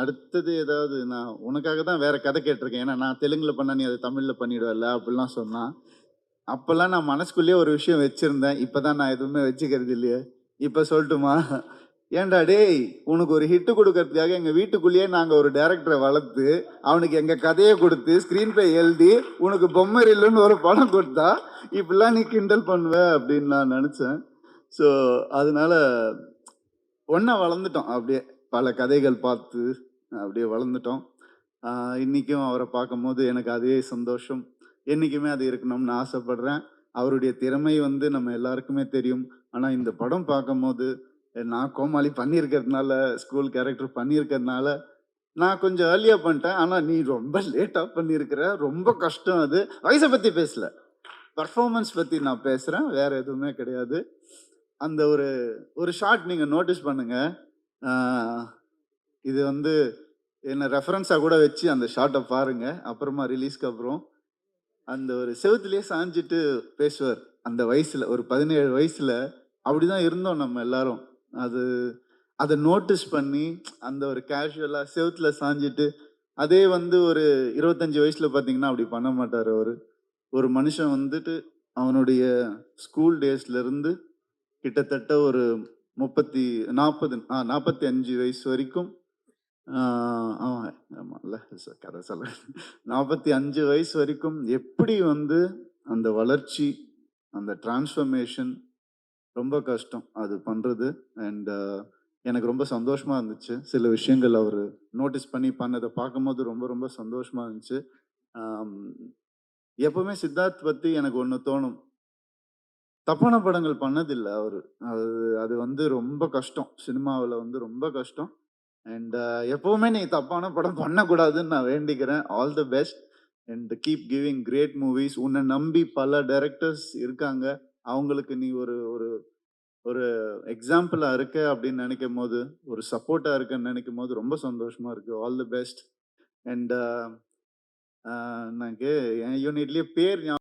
அடுத்தது ஏதாவது நான் உனக்காக தான் வேற கதை கேட்டிருக்கேன். ஏன்னா நான் தெலுங்குல பண்ணா நீ அதை தமிழ்ல பண்ணிடுவல அப்படிலாம் சொன்னான் அப்பெல்லாம் நான் மனசுக்குள்ளேயே ஒரு விஷயம் வச்சிருந்தேன். இப்பதான் நான் எதுவுமே வச்சுக்கிறது இல்லையே. இப்ப சொல்லட்டுமா? ஏன்டா டேய் உனக்கு ஒரு ஹிட்டு கொடுக்கறதுக்காக எங்க வீட்டுக்குள்ளேயே நாங்க ஒரு டேரக்டரை வளர்த்து அவனுக்கு எங்க கதையை கொடுத்து ஸ்கிரீன் பிளே எழுதி உனக்கு பொம்மை இல்லைன்னு ஒரு படம் கொடுத்தா இப்படிலாம் நீ கிண்டல் பண்ணுவ அப்படின்னு நான் நினச்சேன். ஸோ அதனால ஒன்றா வளர்ந்துட்டோம் அப்படியே. பல கதைகள் பார்த்து அப்படியே வளர்ந்துட்டோம். இன்றைக்கும் அவரை பார்க்கும்போது எனக்கு அதே சந்தோஷம். என்றைக்குமே அது இருக்கணும்னு ஆசைப்படுறேன். அவருடைய திறமை வந்து நம்ம எல்லாருக்குமே தெரியும். ஆனால் இந்த படம் பார்க்கும்போது நான் கோமாளி பண்ணியிருக்கிறதுனால ஸ்கூல் கேரக்டர் பண்ணியிருக்கிறதுனால நான் கொஞ்சம் ஏர்லியாக பண்ணிட்டேன். ஆனால் நீ ரொம்ப லேட்டாக பண்ணியிருக்கிற. ரொம்ப கஷ்டம் அது. வயசை பற்றி பேசல. பர்ஃபார்மன்ஸ் பற்றி நான் பேசுகிறேன் வேறு எதுவுமே கிடையாது. அந்த ஒரு ஒரு ஷார்ட் நீங்கள் நோட்டீஸ் பண்ணுங்கள் இது வந்து என்ன ரெஃபரன்ஸாக கூட வச்சு அந்த ஷார்ட்டை பாருங்கள் அப்புறமா ரிலீஸ்க்கு அப்புறம் அந்த ஒரு செவுத்துலேயே சாஞ்சிட்டு பேசுவார். அந்த வயசில் ஒரு பதினேழு வயசில் அப்படி தான் இருந்தோம் நம்ம எல்லாரும். அது அதை நோட்டீஸ் பண்ணி அந்த ஒரு கேஷுவலாக செவத்தில் சாஞ்சிட்டு அதே வந்து ஒரு இருபத்தஞ்சி வயசில் பார்த்தீங்கன்னா அப்படி பண்ண மாட்டார் அவர். ஒரு மனுஷன் வந்துட்டு அவனுடைய ஸ்கூல் டேஸ்லேருந்து கிட்டத்தட்ட ஒரு முப்பத்தி நாற்பது ஆ நாற்பத்தி அஞ்சு வயசு வரைக்கும் ஆமாம் ஆமாம்ல கதை சொல்ல. நாற்பத்தி அஞ்சு வயசு வரைக்கும் எப்படி வந்து அந்த வளர்ச்சி அந்த டிரான்ஸ்ஃபர்மேஷன் ரொம்ப கஷ்டம் அது பண்ணுறது அண்ட் எனக்கு ரொம்ப சந்தோஷமாக இருந்துச்சு. சில விஷயங்கள் அவர் நோட்டீஸ் பண்ணி பண்ணதை பார்க்கும்போது ரொம்ப ரொம்ப சந்தோஷமாக இருந்துச்சு. எப்போவுமே சித்தார்த் பற்றி எனக்கு ஒன்று தோணும். தப்பான படங்கள் பண்ணதில்லை அவர். அது அது வந்து ரொம்ப கஷ்டம். சினிமாவில் வந்து ரொம்ப கஷ்டம். அண்ட் எப்பவுமே நீ தப்பான படம் பண்ணக்கூடாதுன்னு நான் வேண்டிக்கிறேன். All the best and keep giving great movies உன்னை நம்பி பல டைரக்டர்ஸ் இருக்காங்க. அவங்களுக்கு நீ ஒரு ஒரு ஒரு எக்ஸாம்பிளா இருக்க அப்படின்னு நினைக்கும் போது ஒரு சப்போர்ட்டா இருக்கன்னு நினைக்கும் போது ரொம்ப சந்தோஷமா இருக்கு. ஆல் தி பெஸ்ட் அண்ட் எனக்கு என் யூனிட்லயே பேர் ஞாபகம்